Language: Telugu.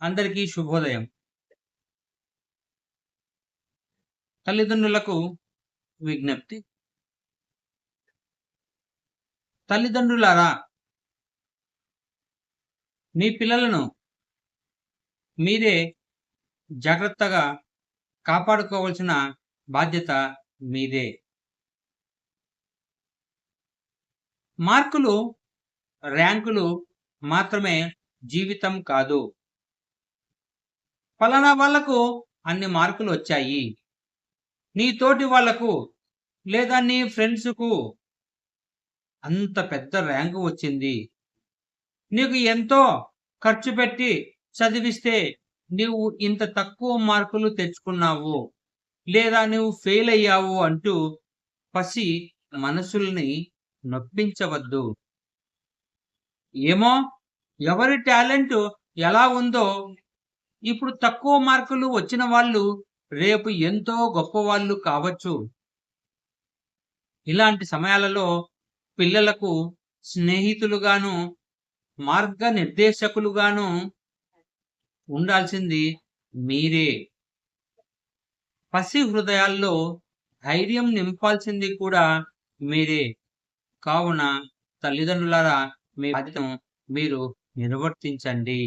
అందరికీ శుభోదయం. తల్లిదండ్రులకు విజ్ఞప్తి. తల్లిదండ్రులారా మీ పిల్లలను మీరే జాగ్రత్తగా కాపాడుకోవాల్సిన బాధ్యత మీదే. మార్కులు ర్యాంకులు మాత్రమే జీవితం కాదు. ఫలానా వాళ్ళకు అన్ని మార్కులు వచ్చాయి. నీ తోటి వాళ్ళకు లేదా నీ ఫ్రెండ్స్కు అంత పెద్ద ర్యాంకు వచ్చింది. నీకు ఎంతో ఖర్చు పెట్టి చదివిస్తే నీవు ఇంత తక్కువ మార్కులు తెచ్చుకున్నావు. లేదా నువ్వు ఫెయిల్ అయ్యావు అంటూ పసి మనసుల్ని నొప్పించవద్దు. ఏమో? ఎవరి టాలెంట్ ఎలా ఉందో ఇప్పుడు తక్కువ మార్కులు వచ్చిన వాళ్ళు రేపు ఎంతో గొప్ప వాళ్ళు కావచ్చు. ఇలాంటి సమయాలలో పిల్లలకు స్నేహితులుగాను మార్గ నిర్దేశకులుగాను ఉండాల్సింది మీరే. పసి హృదయాల్లో ధైర్యం నింపాల్సింది కూడా మీరే. కావున తల్లిదండ్రులారా మీ బాధ్యతను మీరు నిర్వర్తించండి.